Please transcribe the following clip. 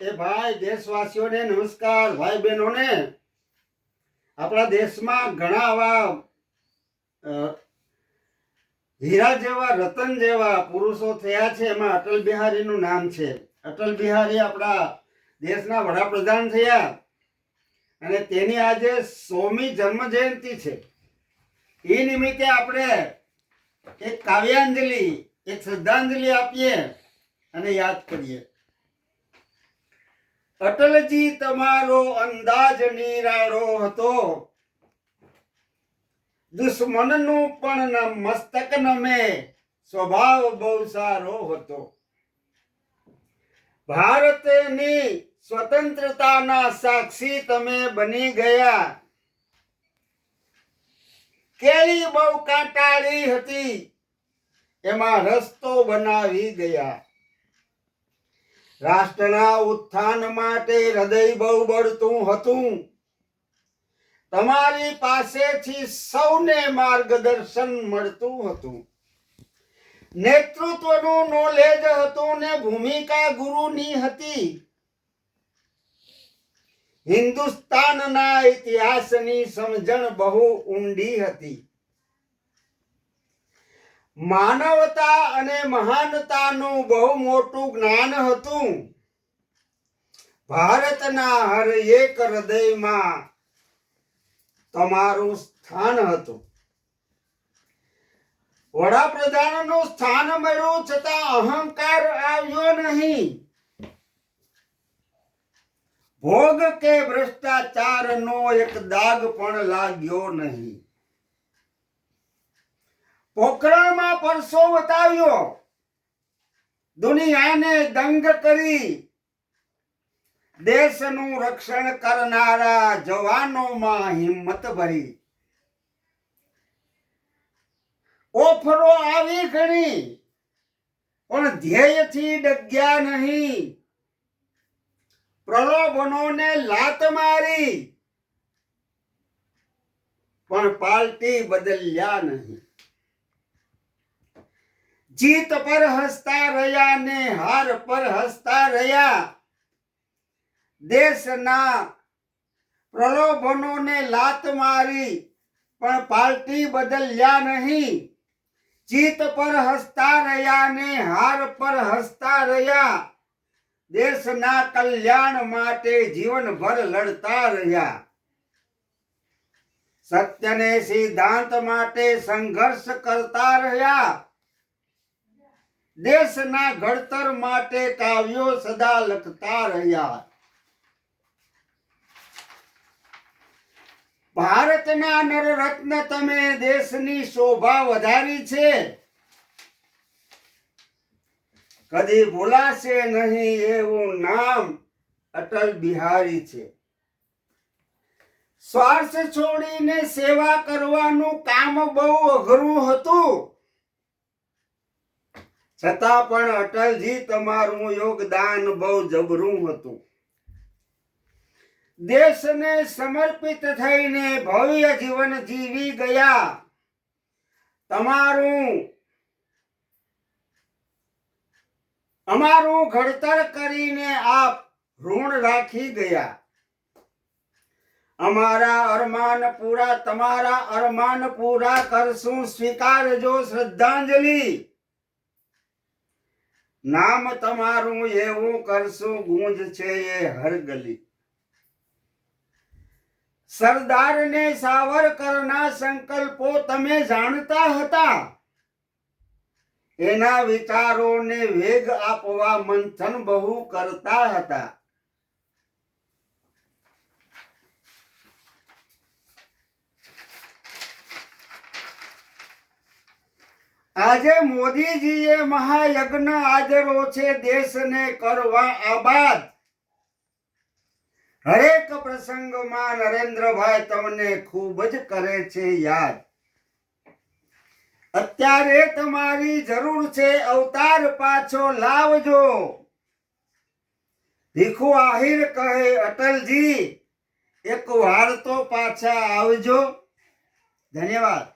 એ ભાઈ, દેશવાસીઓને નમસ્કાર, ભાઈ બહેનોને. આપણા દેશમાં ઘણા આવા હીરા જેવા, રતન જેવા પુરુષો થયા છે. એમાં અટલ બિહારીનું નામ છે. અટલ બિહારી આપણા દેશના વડાપ્રધાન થયા. અને તેની આજે સોમી જન્મ જયંતિ છે. એ નિમિત્તે આપણે એક કાવ્યાંજલિ, એક શ્રદ્ધાંજલિ આપીએ અને યાદ કરીએ. અટલજી, તમારો અંદાજ નિરાળો હતો. દુશ્મનનું પણ મસ્તક નમે. સ્વભાવ બહુ સારો હતો. ભારતની સ્વતંત્રતાના સાક્ષી તમે બની ગયા. કેળી બહુ કાંટાળી હતી. એમાં રસ્તો બનાવી ગયા. રાષ્ટ્રના ઉત્થાન માટે હૃદય બહુ બળતું હતું. તમારી પાસેથી સૌને માર્ગદર્શન મળતું હતું. નેતૃત્વનું નોલેજ હતું ને ભૂમિકા ગુરુની હતી. હિન્દુસ્તાનના ઇતિહાસની સમજણ બહુ ઊંડી હતી. માનવતા અને મહાનતાનું બહુ મોટું જ્ઞાન હતું. ભારતના હર એક હૃદયમાં તમારું સ્થાન હતું. વડાપ્રધાનનું સ્થાન મળ્યું છતાં અહંકાર આવ્યો નહીં. ભોગ કે ભ્રષ્ટાચારનો એક દાગ પણ લાગ્યો નહીં. પોખરણમાં પરસો બતાવ્યો દુનિયાને દંગ કરી. દેશનું રક્ષણ કરનારા જવાનોમાં હિંમત ભરી. ઓફરો આવી ઘણી, પણ ધ્યેયથી ડગ્યા નહીં. પ્રલોભનોને લાત મારી, પણ પાલટી બદલ્યા નહીં. જીત પર હસતા રહ્યા ને હાર પર હસતા રહ્યા. દેશના પ્રલોભનોને લાત મારી, પણ પાર્ટી બદલ્યા નહીં. જીત પર હસતા રહ્યા ને હાર પર હસતા રહ્યા. દેશના કલ્યાણ માટે જીવનભર લડતા રહ્યા. સત્યને સિદ્ધાંત માટે સંઘર્ષ કરતા રહ્યા. દેશના ઘડતર માટે કાવ્યો સદા લખતા રહ્યા. ભારતના નરરત્ન તમે દેશની શોભા વધારી છે. કદી ભૂલાશે નહીં એવું નામ અટલ બિહારી છે. સ્વાર્થ છોડીને સેવા કરવાનું કામ બહુ અઘરું હતું. છતાં પણ અટલજી તમારું યોગદાન બહુ જબરું હતું. દેશને સમર્પિત થઈને ભવ્ય જીવન જીવી ગયા. તમારું અમારું ઘડતર કરીને આપ ઋણ રાખી ગયા. અમારા અરમાન પૂરા, તમારા અરમાન પૂરા કરશું. સ્વીકારજો શ્રદ્ધાંજલિ. નામ તમારું એવું કરશું. ગુંજ છે એ હર ગલી સરદાર ને સાવરકરના સંકલ્પો તમે જાણતા હતા. એના વિચારોને વેગ આપવા મંથન બહુ કરતા હતા. આજે મોદીજીએ મહાયજ્ઞ આદરો છે દેશને કરવા આબાદ. હરેક પ્રસંગમાં નરેન્દ્રભાઈ તમને ખૂબ જ કરે છે યાદ. અત્યારે તમારી જરૂર છે અવતાર પાછો લાવજો. ભીખુ આહિર કહે, અટલજી, એક વાર તો પાછા આવજો. ધન્યવાદ.